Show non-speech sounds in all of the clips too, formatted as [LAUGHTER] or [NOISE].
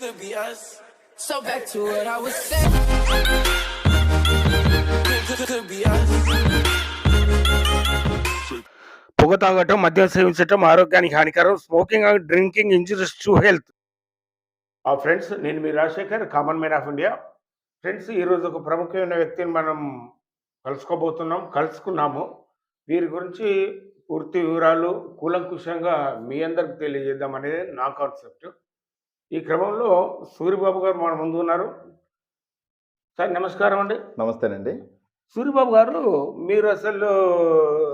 Could be us. So back to what I was saying. Could, could, could be us. పొగ తాగటం మద్యం సేవించటం ఆరోగ్యానికి హానికరం smoking and drinking injuries to health ఆ ఫ్రెండ్స్ నేను మీ Rajasekhar common man of India friends ఈరోజు ఒక ప్రముఖమైన వ్యక్తిని మనం కలుసుకోబోతున్నాం కలుసుకున్నాము వీరి గురించి పూర్తి వివరాలు కూలంకుషంగా మీ అందరికి తెలియజేద్దాం అనేది నా కాన్సెప్ట్ ఈ క్రమంలో సూరిబాబు గారు మన ముందు ఉన్నారు. సార్ నమస్కారం అండి. నమస్తేనండి. సూరిబాబు గారు మీరు అసలు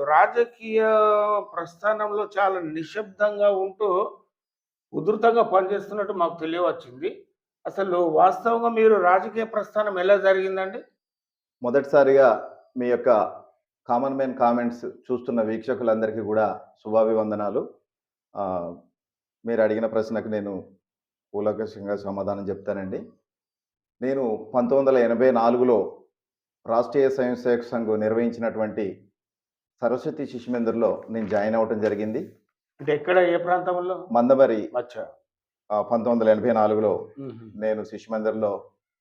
రాజకీయ ప్రస్థానంలో చాలా నిశ్శబ్దంగా ఉంటూ ఉధృతంగా పనిచేస్తున్నట్టు మాకు తెలియవచ్చింది. అసలు వాస్తవంగా మీరు రాజకీయ ప్రస్థానం ఎలా జరిగిందండి? మొదటిసారిగా మీ యొక్క కామన్ మ్యాన్ కామెంట్స్ చూస్తున్న వీక్షకులందరికీ కూడా శుభాభివందనాలు. మీరు అడిగిన ప్రశ్నకు నేను కూలకషంగా సమాధానం చెప్తానండి. నేను పంతొమ్మిది వందల ఎనభై నాలుగులో రాష్ట్రీయ స్వయం సేవక సంఘం నిర్వహించినటువంటి సరస్వతి శిశుమందిర్లో నేను జాయిన్ అవ్వటం జరిగింది. అంటే ఎక్కడ ఏ ప్రాంతంలో? మందమరి పంతొమ్మిది వందల ఎనభై నాలుగులో నేను శిశుమందిర్లో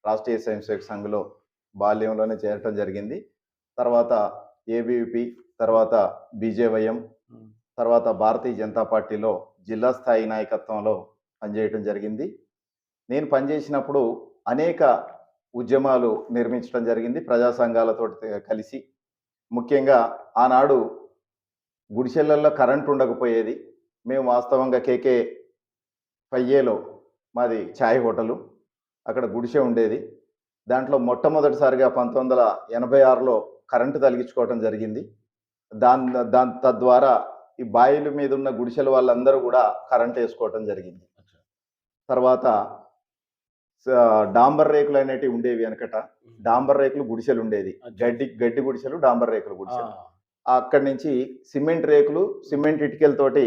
రాష్ట్రీయ స్వయం సేవక సంఘంలో బాల్యంలోనే చేరటం జరిగింది. తర్వాత ఏబీవీపీ తర్వాత బీజేవైఎం తర్వాత భారతీయ జనతా పార్టీలో జిల్లా స్థాయి నాయకత్వంలో పనిచేయటం జరిగింది. నేను పనిచేసినప్పుడు అనేక ఉద్యమాలు నిర్మించడం జరిగింది. ప్రజా సంఘాలతో కలిసి. ముఖ్యంగా ఆనాడు గుడిసెళ్ళలో కరెంట్ ఉండకపోయేది. మేము వాస్తవంగా కేకే పయ్యేలో మాది ఛాయ్ హోటలు. అక్కడ గుడిసె ఉండేది. దాంట్లో మొట్టమొదటిసారిగా పంతొమ్మిది వందల ఎనభై ఆరులో కరెంటు తొలగించుకోవటం జరిగింది. దాని దాని తద్వారా ఈ బాయిల మీద ఉన్న గుడిసెల వాళ్ళందరూ కూడా కరెంట్ వేసుకోవటం జరిగింది. తర్వాత డాంబర్ రేకులు అనేటివి ఉండేవి వెనకట. డాంబర్ రేకులు గుడిసెలు ఉండేది గడ్డి గడ్డి గుడిసెలు డాంబర్ రేకులు గుడిసెలు. అక్కడి నుంచి సిమెంట్ రేకులు సిమెంట్ ఇటుకలతోటి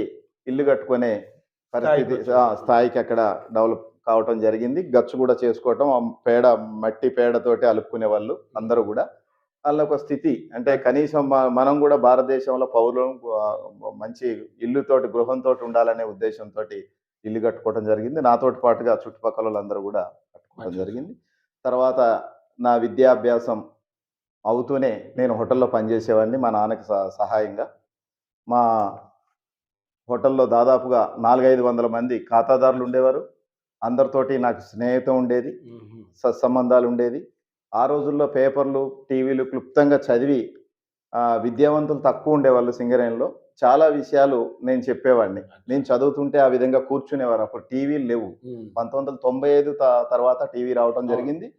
ఇల్లు కట్టుకునే పరిస్థితి స్థాయికి అక్కడ డెవలప్ కావటం జరిగింది. గచ్చు కూడా చేసుకోవటం పేడ మట్టి పేడతోటి అలుపుకునే వాళ్ళు అందరూ కూడా. వాళ్ళ ఒక స్థితి. అంటే కనీసం మనం కూడా భారతదేశంలో పౌరులు మంచి ఇల్లుతోటి గృహంతో ఉండాలనే ఉద్దేశంతో ఇల్లు కట్టుకోవడం జరిగింది. నాతోటి పాటుగా చుట్టుపక్కల వాళ్ళందరూ కూడా కట్టుకోవడం. జరిగింది. తర్వాత నా విద్యాభ్యాసం అవుతూనే నేను హోటల్లో పనిచేసేవాడిని మా నాన్నకి సహ- సహాయంగా. మా హోటల్లో దాదాపుగా నాలుగైదు వందల మంది ఖాతాదారులు ఉండేవారు. అందరితోటి నాకు స్నేహితం ఉండేది. సత్సంబంధాలు ఉండేది ఆ రోజుల్లో పేపర్లు టీవీలు క్లుప్తంగా చదివి విద్యావంతులు తక్కువ ఉండేవాళ్ళు సింగరేణిలో చాలా విషయాలు నేను చెప్పేవాడిని. నేను చదువుతుంటే ఆ విధంగా కూర్చునేవారు. అప్పుడు టీవీలు లేవు. పంతొమ్మిది వందల తొంభై ఐదు తర్వాత టీవీ రావటం అవును. జరిగింది.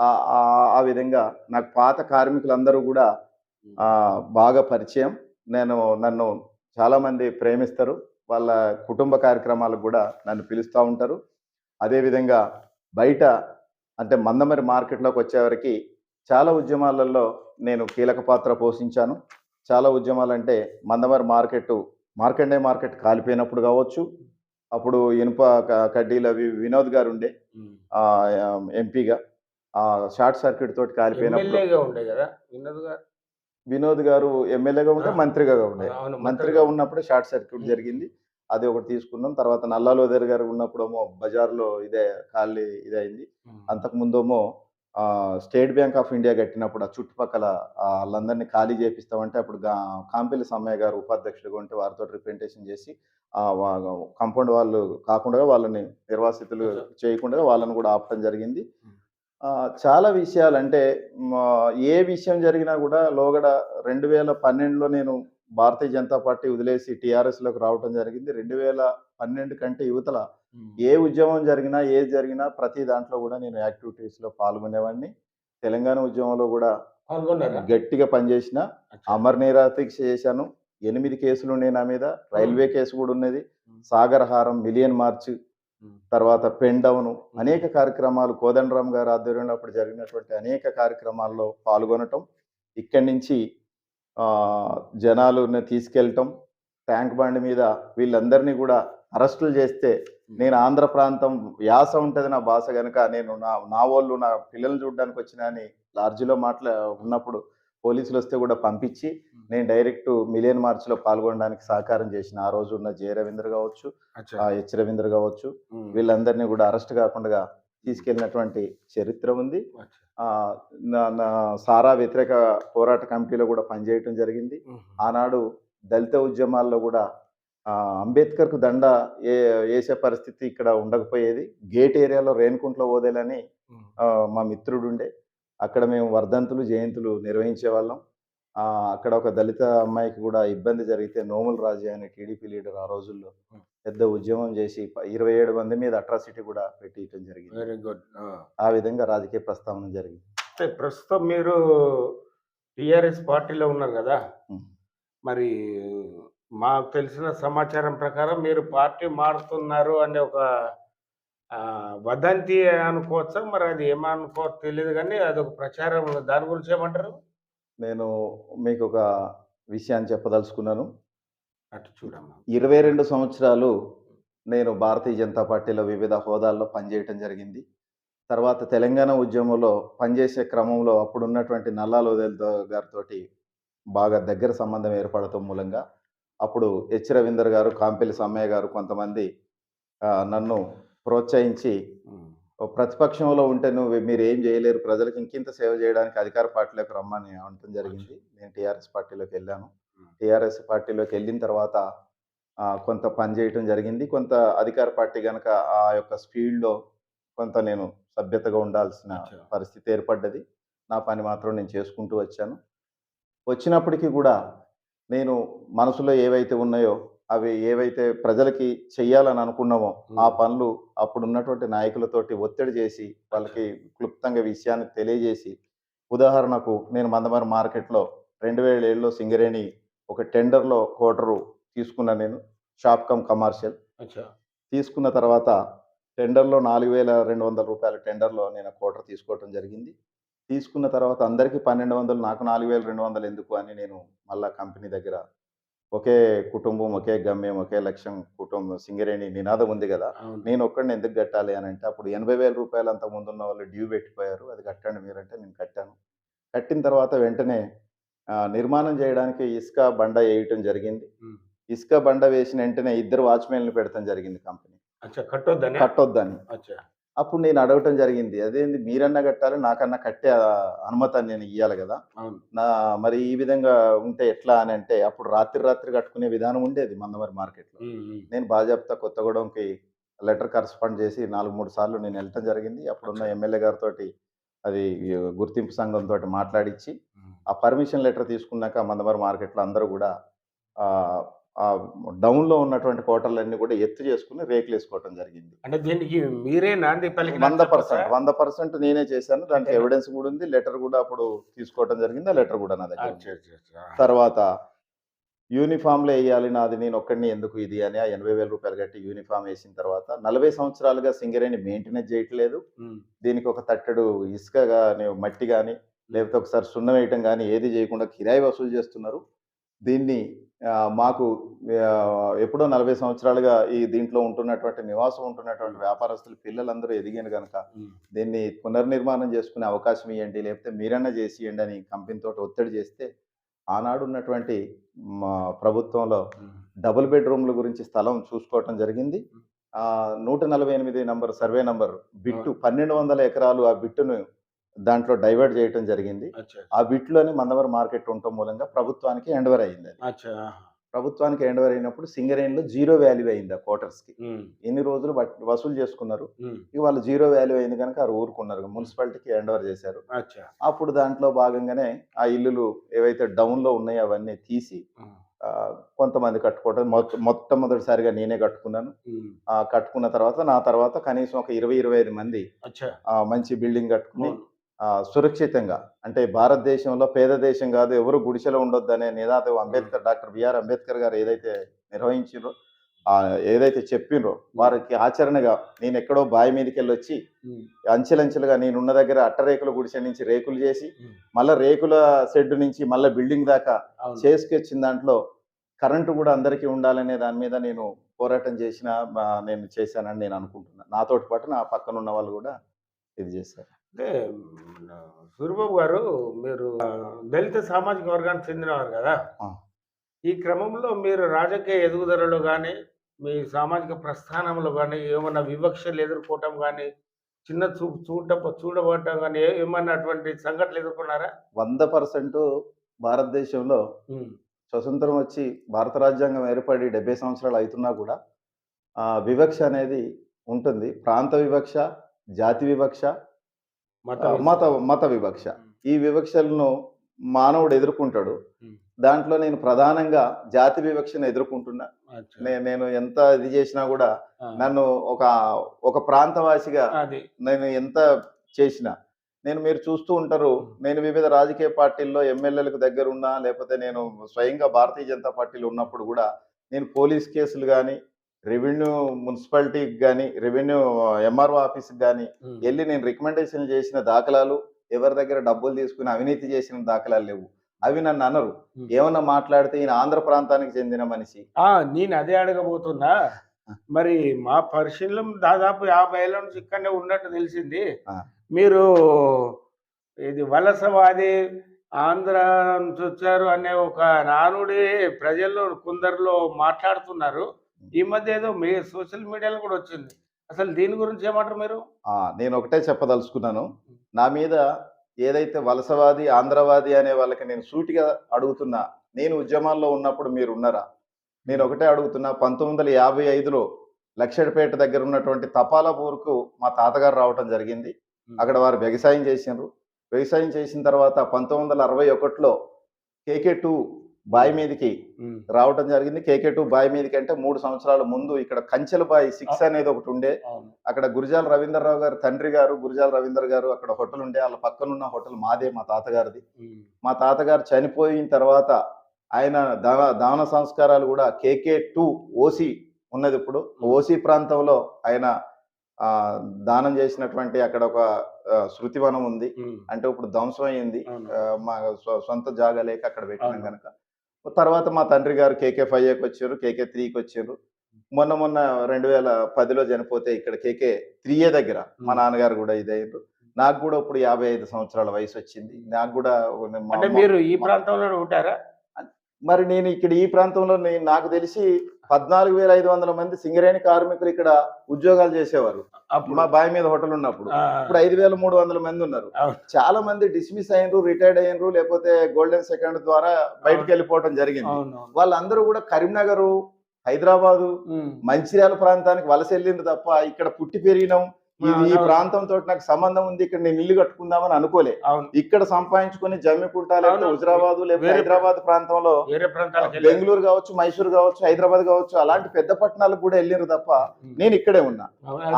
ఆ- విధంగా నాకు పాత కార్మికులందరూ కూడా ఆ, బాగా పరిచయం. నేను నన్ను చాలామంది ప్రేమిస్తారు. వాళ్ళ కుటుంబ కార్యక్రమాలకు కూడా నన్ను పిలుస్తూ ఉంటారు. అదేవిధంగా బయట అంటే మందమరి మార్కెట్లోకి వచ్చేవరకు చాలా ఉద్యమాలలో నేను కీలక పాత్ర పోషించాను. చాలా ఉద్యమాలు అంటే మందమరి మార్కెట్ మార్కండే మార్కెట్ కాలిపోయినప్పుడు కావచ్చు అప్పుడు ఇనుప కడ్డీలు అవి వినోద్ గారు ఉండే ఎంపీగా. ఆ షార్ట్ సర్క్యూట్ తోటి కాలిపోయినప్పుడు వినోద్ గారు? వినోద్ గారు ఎమ్మెల్యేగా ఉంటే. మంత్రిగా ఉండే. మంత్రిగా ఉన్నప్పుడే షార్ట్ సర్క్యూట్ జరిగింది. అది ఒకటి తీసుకున్నాం. తర్వాత నల్లాలోదర్ గారు ఉన్నప్పుడేమో బజార్లో ఇదే ఖాళీ ఇదైంది. అంతకు ముందేమో స్టేట్ బ్యాంక్ ఆఫ్ ఇండియా కట్టినప్పుడు ఆ చుట్టుపక్కల వాళ్ళందరినీ ఖాళీ చేపిస్తామంటే అప్పుడు కాంపిల్లి సమ్మయ్య గారు ఉపాధ్యక్షుడిగా ఉంటే వారితో రిప్రజెంటేషన్ చేసి కాంపౌండ్ వాళ్ళు కాకుండా వాళ్ళని నిర్వాసితులు చేయకుండా వాళ్ళని కూడా ఆపటం జరిగింది. చాలా విషయాలు అంటే ఏ విషయం జరిగినా కూడా లోగడ రెండు వేల పన్నెండులో నేను భారతీయ జనతా పార్టీ వదిలేసి టీఆర్ఎస్లోకి రావడం జరిగింది. రెండు వేల పన్నెండు కంటే యువతల ఏ ఉద్యమం జరిగినా ఏది జరిగినా ప్రతి దాంట్లో కూడా నేను యాక్టివిటీస్లో పాల్గొనేవాడిని. తెలంగాణ ఉద్యమంలో కూడా గట్టిగా పనిచేసిన అమర్ నిరాదీక్ష చేశాను. ఎనిమిది కేసులు ఉన్నాయి నా మీద. రైల్వే కేసు కూడా ఉన్నది. సాగర్ హారం మిలియన్ మార్చ్ తర్వాత పెన్ డౌన్ అనేక కార్యక్రమాలు కోదండరామ్ గారు ఆధ్వర్యంలో అప్పుడు జరిగినటువంటి అనేక కార్యక్రమాల్లో పాల్గొనటం ఇక్కడి నుంచి ఆ, జనాలను తీసుకెళ్ళటం ట్యాంక్ బండ్ మీద వీళ్ళందరినీ కూడా అరెస్టులు చేస్తే నేను ఆంధ్ర ప్రాంతం యాస ఉంటుంది నా భాష కనుక నేను నా నా వాళ్ళు నా పిల్లల్ని చూడడానికి వచ్చిన అని లాడ్జిలో మాట్లా ఉన్నప్పుడు పోలీసులు వస్తే కూడా పంపించి నేను డైరెక్ట్ మిలియన్ మార్చ్లో పాల్గొనడానికి సహకారం చేసిన ఆ రోజు ఉన్న జయ రవీంద్ర కావచ్చు హెచ్ రవీంద్ర కావచ్చు. వీళ్ళందరినీ కూడా అరెస్ట్ కాకుండా తీసుకెళ్ళినటువంటి చరిత్ర ఉంది. సారా వ్యతిరేక పోరాట కమిటీలో కూడా పనిచేయటం జరిగింది. ఆనాడు దళిత ఉద్యమాల్లో కూడా అంబేద్కర్కు దండ ఏ వేసే పరిస్థితి ఇక్కడ ఉండకపోయేది. గేట్ ఏరియాలో రేణుకుంట్లో ఓదేలని మా మిత్రుడు ఉండే అక్కడ మేము వర్ధంతులు జయంతులు నిర్వహించే వాళ్ళం. అక్కడ ఒక దళిత అమ్మాయికి కూడా ఇబ్బంది జరిగితే నోముల రాజే అనే టీడీపీ లీడర్ ఆ రోజుల్లో. పెద్ద ఉద్యమం చేసి ఇరవై ఏడు మంది మీద అట్రాసిటీ కూడా పెట్టియటం జరిగింది. Very good. ఆ. విధంగా రాజకీయ ప్రస్తావన జరిగింది. అంటే ప్రస్తుతం మీరు టిఆర్ఎస్ పార్టీలో ఉన్నారు కదా. మరి మాకు తెలిసిన సమాచారం ప్రకారం మీరు పార్టీ మారుతున్నారు అనే ఒక వదంతి అనుకోవచ్చా? మరి అది ఏమనుకో తెలియదు కానీ అదొక ప్రచారం. ఉంది. దాని గురించి ఏమంటారు? నేను మీకు ఒక విషయాన్ని చెప్పదలుచుకున్నాను. అటు చూడమ్మా. ఇరవై రెండు సంవత్సరాలు నేను భారతీయ జనతా పార్టీలో వివిధ హోదాల్లో పనిచేయటం జరిగింది. తర్వాత తెలంగాణ ఉద్యమంలో పనిచేసే క్రమంలో అప్పుడున్నటువంటి నల్లాలో గారితో బాగా దగ్గర సంబంధం ఏర్పడటం మూలంగా అప్పుడు హెచ్. రవీందర్ గారు కాంపెల్లి సమ్మయ్య గారు కొంతమంది నన్ను ప్రోత్సహించి ప్రతిపక్షంలో ఉంటే నువ్వు మీరు ఏం చేయలేరు ప్రజలకు ఇంకింత సేవ చేయడానికి అధికార పార్టీలోకి రమ్మని అనటం జరిగింది. నేను టీఆర్ఎస్ పార్టీలోకి వెళ్ళాను. టీఆర్ఎస్ పార్టీలోకి వెళ్ళిన తర్వాత కొంత పని చేయటం జరిగింది. కొంత అధికార పార్టీ కనుక ఆ యొక్క స్పీడ్లో కొంత నేను సభ్యతగా ఉండాల్సిన. పరిస్థితి ఏర్పడ్డది. నా పని మాత్రం నేను చేసుకుంటూ వచ్చాను. వచ్చినప్పటికీ కూడా నేను మనసులో ఏవైతే ఉన్నాయో అవి ఏవైతే ప్రజలకి చెయ్యాలని అనుకున్నామో ఆ పనులు అప్పుడు ఉన్నటువంటి నాయకులతోటి ఒత్తిడి చేసి వాళ్ళకి క్లుప్తంగా విషయాన్ని తెలియజేసి ఉదాహరణకు నేను మందమరి మార్కెట్లో రెండు వేల ఏడులో సింగరేణి ఒక టెండర్లో కోటరు తీసుకున్నా నేను షాప్ కమ్ కమర్షియల్ తీసుకున్న తర్వాత టెండర్లో నాలుగు వేల రెండు వందల రూపాయల టెండర్లో నేను కోటర్ తీసుకోవటం జరిగింది. తీసుకున్న తర్వాత అందరికీ పన్నెండు వందలు నాకు నాలుగు వేల రెండు వందలు ఎందుకు అని నేను మళ్ళా కంపెనీ దగ్గర ఒకే కుటుంబం ఒకే గమ్యం ఒకే లక్ష్యం కుటుంబం సింగరేణి నినాదం ఉంది కదా. నేను ఒక్కడిని ఎందుకు కట్టాలి అని అంటే అప్పుడు ఎనభై వేల రూపాయలు అంత ముందు ఉన్న వాళ్ళు డ్యూ పెట్టిపోయారు. అది కట్టండి మీరంటే నేను కట్టాను. కట్టిన తర్వాత వెంటనే నిర్మాణం చేయడానికి ఇసుక బండ వేయటం జరిగింది. ఇసుక బండ వేసిన వెంటనే ఇద్దరు వాచ్మెన్లు పెడతాం జరిగింది కంపెనీ. కట్టొద్దని? కట్టొద్దని. అప్పుడు నేను అడగటం జరిగింది అదేంది మీరన్నా కట్టాలి నాకన్నా కట్టే ఆ, అనుమతి నేను ఇవ్వాలి కదా నా మరి ఈ విధంగా ఉంటే ఎట్లా అని అంటే అప్పుడు రాత్రి రాత్రి కట్టుకునే విధానం ఉండేది మందమరి మార్కెట్లో. నేను బాజాప్తా కొత్తగూడెంకి లెటర్ కరస్పాండ్ చేసి నాలుగు మూడు సార్లు నేను వెళ్ళటం జరిగింది అప్పుడున్న. ఎమ్మెల్యే గారితో అది గుర్తింపు సంఘంతో మాట్లాడించి. ఆ పర్మిషన్ లెటర్ తీసుకున్నాక మందమరి మార్కెట్లో అందరూ కూడా ఆ, డౌన్లో ఉన్నటువంటి హోటళ్ళన్నీ కూడా ఎత్తు చేసుకుని రేకులు వేసుకోవటం జరిగింది. అంటే దీనికి మీరే నాంది వంద పర్సెంట్ వంద పర్సెంట్ నేనే చేశాను. దానికి? ఎవిడెన్స్ కూడా ఉంది. లెటర్ కూడా అప్పుడు తీసుకోవడం జరిగింది. ఆ లెటర్ కూడా నా దగ్గర తర్వాత యూనిఫామ్లో వేయాలి నాది నేను ఒక్కడిని ఎందుకు ఇది అని ఆ ఎనభై వేల రూపాయలు కట్టి యూనిఫామ్ వేసిన తర్వాత నలభై సంవత్సరాలుగా సింగరేణి మెయింటెనెన్స్ చేయట్లేదు. దీనికి ఒక తట్టెడు ఇసుక కానీ మట్టి కానీ లేకపోతే ఒకసారి సున్నం వేయటం కానీ ఏది చేయకుండా కిరాయి వసూలు చేస్తున్నారు. దీన్ని మాకు ఎప్పుడో నలభై సంవత్సరాలుగా ఈ దీంట్లో ఉంటున్నటువంటి నివాసం ఉంటున్నటువంటి వ్యాపారస్తులు పిల్లలందరూ ఎదిగాను కనుక. దీన్ని పునర్నిర్మాణం చేసుకునే అవకాశం ఇవ్వండి లేకపోతే మీరన్నా చేసి ఇవ్వండి అని కంపెనీతో ఒత్తిడి చేస్తే ఆనాడు ఉన్నటువంటి మా ప్రభుత్వంలో. డబుల్ బెడ్రూమ్ల గురించి స్థలం చూసుకోవటం జరిగింది నూట నలభై ఎనిమిది నంబర్ సర్వే నంబర్ బిట్టు పన్నెండు వందల ఎకరాలు ఆ బిట్టును దాంట్లో డైవర్ట్ చేయటం జరిగింది. ఆ బిట్లోనే మందవరం మార్కెట్ ఉండటం మూలంగా ప్రభుత్వానికి ఎండవర్ అయింది అది. ప్రభుత్వానికి ఎండవర్ అయినప్పుడు సింగరేణిలో జీరో వాల్యూ అయింది ఆ క్వార్టర్స్కి. ఎన్ని రోజులు వసూలు చేసుకున్నారు. ఇక వాళ్ళు జీరో వాల్యూ అయింది కనుక వారు ఊరుకున్నారు. మున్సిపాలిటీకి ఎండవర్ చేశారు. అచ్చా. అప్పుడు దాంట్లో భాగంగానే ఆ ఇల్లులు ఏవైతే డౌన్లో ఉన్నాయో అవన్నీ తీసి కొంతమంది కట్టుకోవటం మొట్ట మొట్టమొదటిసారిగా నేనే కట్టుకున్నాను. కట్టుకున్న తర్వాత నా తర్వాత కనీసం ఒక ఇరవై ఇరవై ఐదు మంది మంచి బిల్డింగ్ కట్టుకుని సురక్షితంగా. అంటే భారతదేశంలో పేద దేశం కాదు ఎవరు గుడిసెలో ఉండొద్దు అనే నినాదం అంబేద్కర్ డాక్టర్ బిఆర్ అంబేద్కర్ గారు ఏదైతే నిర్వహించారో ఆ, ఏదైతే చెప్పిండ్రో వారికి ఆచరణగా నేను ఎక్కడో బావి మీదకి వెళ్ళి వచ్చి. అంచెలంచెలుగా నేనున్న దగ్గర అట్టరేకుల గుడిసె నుంచి రేకులు చేసి. మళ్ళా రేకుల షెడ్ నుంచి మళ్ళీ బిల్డింగ్ దాకా చేసుకొచ్చిన దాంట్లో కరెంటు కూడా అందరికీ ఉండాలనే దాని మీద నేను పోరాటం చేసిన నేను చేశానని నేను అనుకుంటున్నాను నాతోటి పాటు నా పక్కన ఉన్న వాళ్ళు కూడా ఇది చేశారు. అంటే మన సూరిబాబు గారు మీరు దళిత సామాజిక వర్గానికి చెందినవారు కదా. ఈ క్రమంలో మీరు రాజకీయ ఎదుగుదలలో కానీ మీ సామాజిక ప్రస్థానంలో కానీ ఏమన్నా వివక్షలు ఎదుర్కోవటం కానీ చిన్న చూపు చూడ చూడబడటం కానీ ఏ- ఏమన్నా అటువంటి సంఘటనలు ఎదుర్కొన్నారా? వంద పర్సెంట్ భారతదేశంలో స్వతంత్రం వచ్చి భారత రాజ్యాంగం ఏర్పడి డెబ్బై సంవత్సరాలు అవుతున్నా కూడా వివక్ష అనేది ఉంటుంది. ప్రాంత వివక్ష జాతి వివక్ష మత మత వివక్ష. ఈ వివక్షలను మానవుడు ఎదుర్కొంటాడు. దాంట్లో నేను ప్రధానంగా జాతి వివక్షను ఎదుర్కొంటున్నా. నేను ఎంత ఇది చేసినా కూడా. నన్ను ఒక ఒక ప్రాంతవాసిగా నేను ఎంత చేసినా నేను మీరు చూస్తూ ఉంటారు నేను వివిధ రాజకీయ పార్టీల్లో ఎమ్మెల్యేలకు దగ్గర ఉన్నా లేకపోతే నేను స్వయంగా భారతీయ జనతా పార్టీలో ఉన్నప్పుడు కూడా నేను పోలీస్ కేసులు కానీ రెవెన్యూ మున్సిపాలిటీకి కానీ రెవెన్యూ ఎంఆర్ఓ ఆఫీస్కి కానీ. వెళ్ళి నేను రికమెండేషన్ చేసిన దాఖలాలు ఎవరి దగ్గర డబ్బులు తీసుకుని అవినీతి చేసిన దాఖలాలు లేవు అవి నన్ను అనరు. ఏమన్నా మాట్లాడితే ఈయన ఆంధ్ర ప్రాంతానికి చెందిన మనిషి ఆ, నేను అదే అడగబోతున్నా మరి మా పరిశీలన దాదాపు యాభై ఏళ్ళ నుంచి ఇక్కడనే ఉన్నట్టు తెలిసింది. మీరు ఇది వలసవాది ఆంధ్ర నుంచి వచ్చారు అనే ఒక నానుడి ప్రజల్లో కొందరిలో మాట్లాడుతున్నారు ఈ మధ్య ఏదో మీ సోషల్ మీడియాలో కూడా వచ్చింది. అసలు దీని గురించి ఏమంటారు మీరు? నేను ఒకటే చెప్పదలుచుకున్నాను. నా మీద ఏదైతే వలసవాది ఆంధ్రవాది అనే వాళ్ళకి నేను సూటిగా అడుగుతున్నా నేను ఉద్యమాల్లో ఉన్నప్పుడు మీరు ఉన్నారా? నేను ఒకటే అడుగుతున్నా పంతొమ్మిది వందల యాభై ఐదులో లక్షడిపేట దగ్గర ఉన్నటువంటి తపాలాపూర్కు మా తాతగారు రావటం జరిగింది. అక్కడ వారు వ్యవసాయం చేసినారు. వ్యవసాయం చేసిన తర్వాత పంతొమ్మిది వందల అరవై ఒకటిలో కేకే టూ బాయి మీదకి. రావటం జరిగింది. కేకే టూ బాయి మీదకి అంటే మూడు సంవత్సరాల ముందు ఇక్కడ కంచెల బాయి సిక్స్ అనేది ఒకటి ఉండే. అక్కడ గురిజాల రవీంద్రరావు గారు తండ్రి గారు గురిజాల రవీంద్ర గారు అక్కడ హోటల్ ఉండే. వాళ్ళ పక్కనున్న హోటల్ మాదే మా తాతగారిది. మా తాతగారు చనిపోయిన తర్వాత ఆయన దాన దాన సంస్కారాలు కూడా కేకే టూ ఓసి ఉన్నది ఇప్పుడు. ఓసి ప్రాంతంలో ఆయన ఆ, దానం చేసినటువంటి అక్కడ ఒక శృతివనం ఉంది. అంటే ఇప్పుడు ధ్వంసం అయింది మా సొంత జాగా లేక అక్కడ పెట్టినాం. కనుక తర్వాత మా తండ్రి గారు కేకే ఫైవ్కి వచ్చారు కేకే త్రీకి వచ్చారు. మొన్న మొన్న రెండు వేల పదిలో చనిపోతే ఇక్కడ కేకే త్రీయే దగ్గర మా. నాన్నగారు కూడా ఇదయ్యారు నాకు కూడా ఇప్పుడు యాభై ఐదు సంవత్సరాల వయసు వచ్చింది. నాకు కూడా అంటే మీరు ఈ ప్రాంతంలో ఉంటారా? మరి నేను ఇక్కడ ఈ ప్రాంతంలో నేను నాకు తెలిసి పద్నాలుగు వేల ఐదు వందల మంది సింగరేణి కార్మికులు ఇక్కడ ఉద్యోగాలు చేసేవారు. మా బావి మీద హోటల్ ఉన్నప్పుడు. ఇప్పుడు ఐదు వేల మూడు వందల మంది ఉన్నారు. చాలా మంది డిస్మిస్ అయినరు రిటైర్డ్ అయినరు లేకపోతే గోల్డెన్ సెకండ్ ద్వారా బయటకు. వెళ్ళిపోవడం జరిగింది. వాళ్ళందరూ కూడా కరీంనగర్ హైదరాబాదు. మంచిర్యాల ప్రాంతానికి వలస వెళ్ళింది తప్ప ఇక్కడ పుట్టి పెరిగినాం. ఈ-. ప్రాంతంతో నాకు సంబంధం ఉంది ఇక్కడ నేను ఇల్లు కట్టుకుందామని అనుకోలే ఇక్కడ సంపాదించుకొని జమ్మికుంటా లేకపోతే. హుజరాబాద్ లేకపోతే హైదరాబాద్ ప్రాంతంలో. బెంగళూరు కావచ్చు మైసూరు కావచ్చు హైదరాబాద్ కావచ్చు అలాంటి పెద్ద పట్టణాలకు కూడా వెళ్ళారు తప్ప. నేను ఇక్కడే ఉన్నా.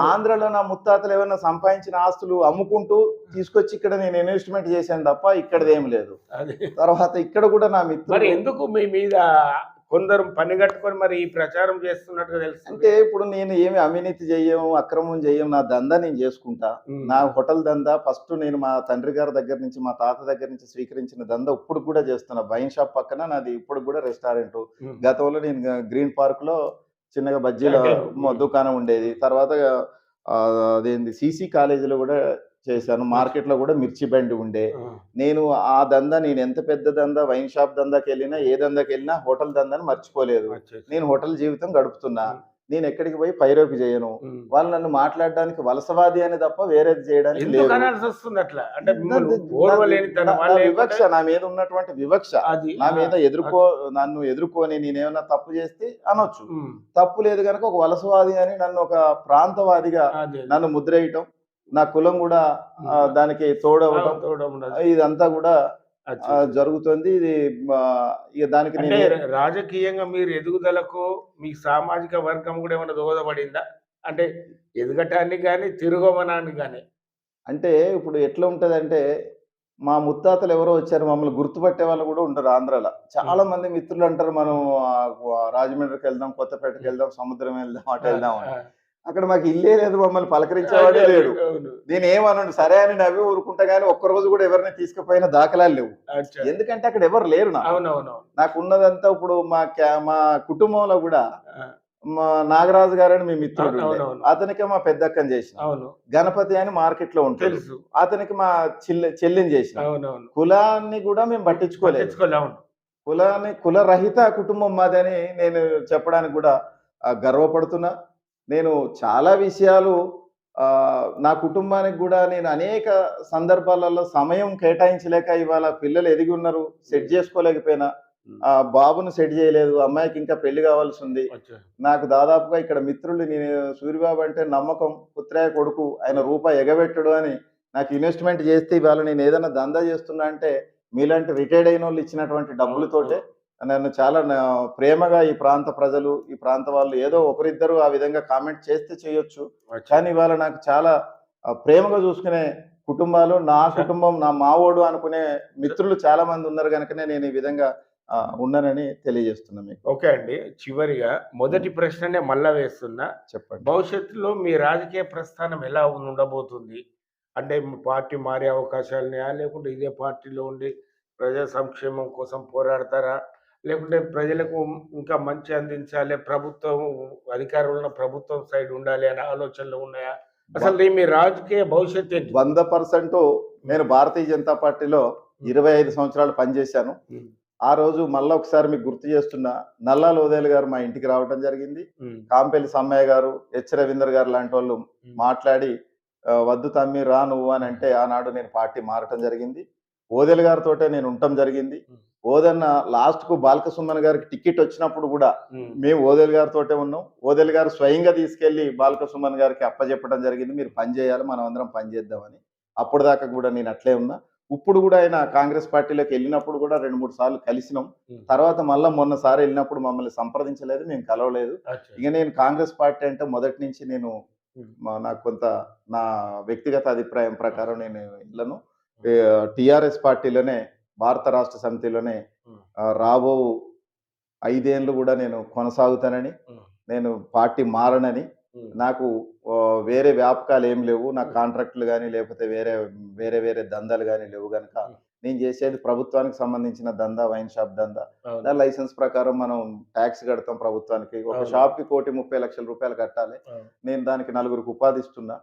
ఆంధ్రలో నా ముత్తాతలు ఏమైనా సంపాదించిన ఆస్తులు అమ్ముకుంటూ తీసుకొచ్చి ఇక్కడ నేను ఇన్వెస్ట్మెంట్ చేశాను తప్ప ఇక్కడది ఏం లేదు. తర్వాత ఇక్కడ కూడా నా మిత్రులు ఎందుకు మీ మీద కొందరు పని కట్టుకొని మరి ఈ ప్రచారం చేస్తున్నట్టుగా తెలుస్తుంది. అంటే ఇప్పుడు నేను ఏమి అవినీతి చెయ్యం అక్రమం చెయ్యం నా దందా నేను చేసుకుంటా. నా హోటల్ దందా ఫస్ట్ నేను మా తండ్రి గారి దగ్గర నుంచి మా తాత దగ్గర నుంచి స్వీకరించిన దందా ఇప్పుడు కూడా చేస్తున్నా. వైన్ షాప్ పక్కన నాది ఇప్పుడు కూడా రెస్టారెంట్. గతంలో నేను గ్రీన్ పార్క్లో చిన్నగా బజ్జీల దుకాణం ఉండేది. తర్వాత అదేంది సిసి కాలేజీలో కూడా చేశాను మార్కెట్లో కూడా మిర్చి బండి ఉండే. నేను ఆ దందా నేను ఎంత పెద్ద దందా వైన్ షాప్ దందాకి వెళ్ళినా ఏ దందాకి వెళ్ళినా హోటల్ దందాని మర్చిపోలేదు. నేను హోటల్ జీవితం గడుపుతున్నా. నేను ఎక్కడికి పోయి పైరోపి చేయను. వాళ్ళు నన్ను మాట్లాడడానికి వలసవాది అని తప్ప వేరేది చేయడానికి వివక్ష నా మీద ఉన్నటువంటి వివక్ష నా మీద ఎదుర్కో నన్ను ఎదుర్కొని నేనేమన్నా తప్పు చేస్తే అనొచ్చు. తప్పు లేదు కనుక ఒక వలసవాది అని నన్ను ఒక ప్రాంతవాదిగా. నన్ను ముద్రేయటం నా కులం కూడా దానికి తోడవటం ఆ, తోడు ఉండదు. ఇదంతా కూడా జరుగుతుంది. ఇది ఇక దానికి అంటే రాజకీయంగా మీరు ఎదుగుదలకు మీ సామాజిక వర్గం కూడా ఏమైనా దోహదపడిందా? అంటే ఎదగటానికి కానీ తిరగమనానికి కానీ అంటే ఇప్పుడు ఎట్లా ఉంటదంటే మా ముత్తాతలు ఎవరో వచ్చారు మమ్మల్ని గుర్తుపట్టే వాళ్ళు కూడా ఉంటారు ఆంధ్రాలో. చాలా మంది మిత్రులు అంటారు మనం రాజమండ్రికి వెళ్దాం కొత్తపేటకి వెళ్దాం సముద్రం వెళ్దాం అటు వెళ్దాం. అక్కడ మాకు ఇల్లే లేదు మమ్మల్ని పలకరించేవాడే లేడు. నేను ఏమన్నాను సరే అని నవ్వి ఊరుకుంటా ఒక్క రోజు కూడా ఎవరిని తీసుకుపోయిన దాఖలాలు లేవు. ఎందుకంటే అక్కడ ఎవరు లేరు నాకు. అవునవును నాకు ఉన్నదంతా ఇప్పుడు మా మా కుటుంబంలో కూడా. మా నాగరాజు గారని మీ మిత్రుడు. అతనికి మా పెద్దక్కని చేసిన. అవును. గణపతి అని మార్కెట్లో ఉంటాడు. తెలుసు. అతనికి మా చెల్లి చెల్లిని చేసిన. కులాన్ని కూడా మేము పట్టించుకోలేదు. కులాన్ని కులరహిత కుటుంబం మాదని నేను చెప్పడానికి కూడా గర్వపడుతున్నా. నేను చాలా విషయాలు నా కుటుంబానికి కూడా నేను అనేక సందర్భాలలో సమయం కేటాయించలేక ఇవాళ పిల్లలు ఎదిగి ఉన్నారు సెట్ చేసుకోలేకపోయినా. ఆ బాబును సెట్ చేయలేదు అమ్మాయికి ఇంకా పెళ్ళి కావాల్సి ఉంది. నాకు దాదాపుగా ఇక్కడ మిత్రులు నేను సూర్యబాబు అంటే నమ్మకం పుత్రయ్య కొడుకు ఆయన రూపాయి ఎగబెట్టడు అని నాకు ఇన్వెస్ట్మెంట్ చేస్తే ఇవాళ నేను ఏదైనా దందా చేస్తున్నా అంటే మీలాంటి రిటైర్డ్ అయిన వాళ్ళు ఇచ్చినటువంటి డబ్బులతోటే నన్ను చాలా ప్రేమగా ఈ ప్రాంత ప్రజలు ఈ ప్రాంత వాళ్ళు ఏదో ఒకరిద్దరు ఆ విధంగా కామెంట్ చేస్తే చేయొచ్చు. కానీ ఇవాళ నాకు చాలా ప్రేమగా చూసుకునే కుటుంబాలు నా [LAUGHS] కుటుంబం నా మావోడు అనుకునే మిత్రులు చాలా మంది ఉన్నారు కనుకనే నేను ఈ విధంగా ఉన్నానని తెలియజేస్తున్నా మీకు. ఓకే అండి. చివరిగా మొదటి ప్రశ్ననే మళ్ళా వేస్తున్నా. చెప్పండి. భవిష్యత్తులో మీ రాజకీయ ప్రస్థానం ఎలా ఉండబోతుంది? అంటే పార్టీ మారే అవకాశాలు లేకుంటే ఇదే పార్టీలో ఉండి ప్రజా సంక్షేమం కోసం పోరాడతారా? లేకుంటే ప్రజలకు ఇంకా మంచి అందించాలి ప్రభుత్వం అధికారంలో ఉన్న ప్రభుత్వం సైడ్ ఉండాలి అనే ఆలోచనలు ఉన్నాయా? అసలు మీ రాజకీయ భవిష్యత్తు వంద పర్సెంట్ నేను భారతీయ జనతా పార్టీలో ఇరవై ఐదు సంవత్సరాలు పనిచేశాను. ఆ రోజు మళ్ళీ ఒకసారి మీకు గుర్తు చేస్తున్నా నల్లా లోదేలు గారు మా ఇంటికి రావడం జరిగింది. కాంపెల్లి సమ్మయ్య గారు హెచ్ రవీందర్ గారు లాంటి వాళ్ళు. మాట్లాడి వద్దు తమ్మి రా నువ్వు అని అంటే ఆనాడు నేను పార్టీ మారటం జరిగింది. ఓదెల్ గారితో నేను ఉండటం జరిగింది. ఓదన్న లాస్ట్కు బాలకసుమన్ గారికి టికెట్ వచ్చినప్పుడు కూడా మేము ఓదెల్ గారితోటే ఉన్నాం. ఓదెల్ గారు స్వయంగా తీసుకెళ్ళి బాలకసుమన్ గారికి అప్పచెప్పడం జరిగింది. మీరు పని చేయాలి మనం అందరం పని చేద్దామని. అప్పుడు దాకా కూడా నేను అట్లే ఉన్నా. ఇప్పుడు కూడా ఆయన కాంగ్రెస్ పార్టీలోకి వెళ్ళినప్పుడు కూడా రెండు మూడు సార్లు కలిసినాం. తర్వాత మళ్ళీ మొన్నసారి వెళ్ళినప్పుడు మమ్మల్ని సంప్రదించలేదు మేము కలవలేదు. ఇక నేను కాంగ్రెస్ పార్టీ అంటే మొదటి నుంచి నేను నాకు కొంత నా వ్యక్తిగత అభిప్రాయం ప్రకారం నేను వెళ్ళను టిఆర్ఎస్ పార్టీలోనే భారత రాష్ట్ర సమితిలోనే రాబో ఐదేళ్ళు కూడా నేను కొనసాగుతానని. నేను పార్టీ మారనని. నాకు వేరే వ్యాపకాలు ఏం లేవు నా కాంట్రాక్టులు కానీ లేకపోతే వేరే వేరే వేరే దందాలు కానీ లేవు కనుక నేను చేసేది ప్రభుత్వానికి సంబంధించిన దందా వైన్ షాప్ దందా. దాని లైసెన్స్ ప్రకారం మనం ట్యాక్స్ కడతాం ప్రభుత్వానికి. ఒక. షాప్కి కోటి ముప్పై లక్షల రూపాయలు కట్టాలి. నేను దానికి నలుగురికి ఉపాధి ఇస్తున్నా.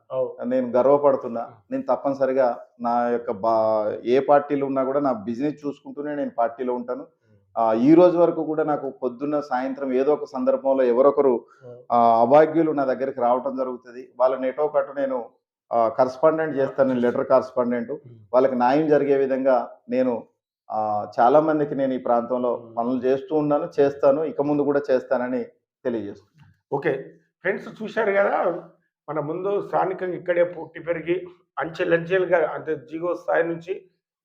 నేను గర్వపడుతున్నా. నేను తప్పనిసరిగా నా యొక్క బా ఏ పార్టీలో ఉన్నా కూడా నా బిజినెస్ చూసుకుంటూనే నేను పార్టీలో ఉంటాను. ఆ, ఈ రోజు వరకు కూడా నాకు పొద్దున్న సాయంత్రం ఏదో ఒక సందర్భంలో ఎవరొకరు ఆ, అభాగ్యులు నా దగ్గరికి రావటం జరుగుతుంది. వాళ్ళని ఎటో కట్టు నేను కరస్పాండెంట్ చేస్తాను నేను లెటర్ కరస్పాండెంట్ వాళ్ళకి న్యాయం జరిగే విధంగా నేను చాలా మందికి నేను ఈ ప్రాంతంలో పనులు చేస్తూ ఉన్నాను చేస్తాను ఇక ముందు కూడా చేస్తానని తెలియజేస్తున్నాను. ఓకే. ఫ్రెండ్స్ చూశారు కదా మన ముందు స్థానికంగా ఇక్కడే పుట్టి పెరిగి అంచెలంచెలుగా అంటే జిగో స్థాయి నుంచి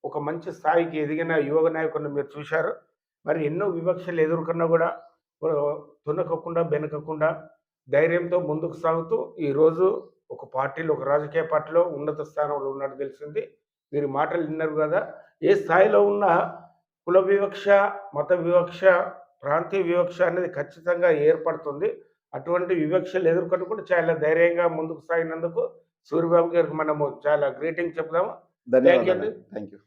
ఒక మంచి స్థాయికి ఎదిగిన యువ నాయకుడిని మీరు చూశారు. మరి ఎన్నో వివక్షలు ఎదుర్కొన్నా కూడా తునకకుండా బెనకకుండా ధైర్యంతో ముందుకు సాగుతూ ఈరోజు ఒక పార్టీలో ఒక రాజకీయ పార్టీలో ఉన్నత స్థానంలో ఉన్నట్టు తెలిసింది. మీరు మాటలు విన్నారు కదా! ఏ స్థాయిలో ఉన్నా కుల వివక్ష మత వివక్ష ప్రాంతీయ వివక్ష అనేది ఖచ్చితంగా ఏర్పడుతుంది. అటువంటి వివక్షలు ఎదుర్కొని కూడా చాలా ధైర్యంగా ముందుకు సాగినందుకు సూర్యబాబు గారికి మనము చాలా గ్రీటింగ్ చెప్దాము. ధన్యవాదాలు. Thank you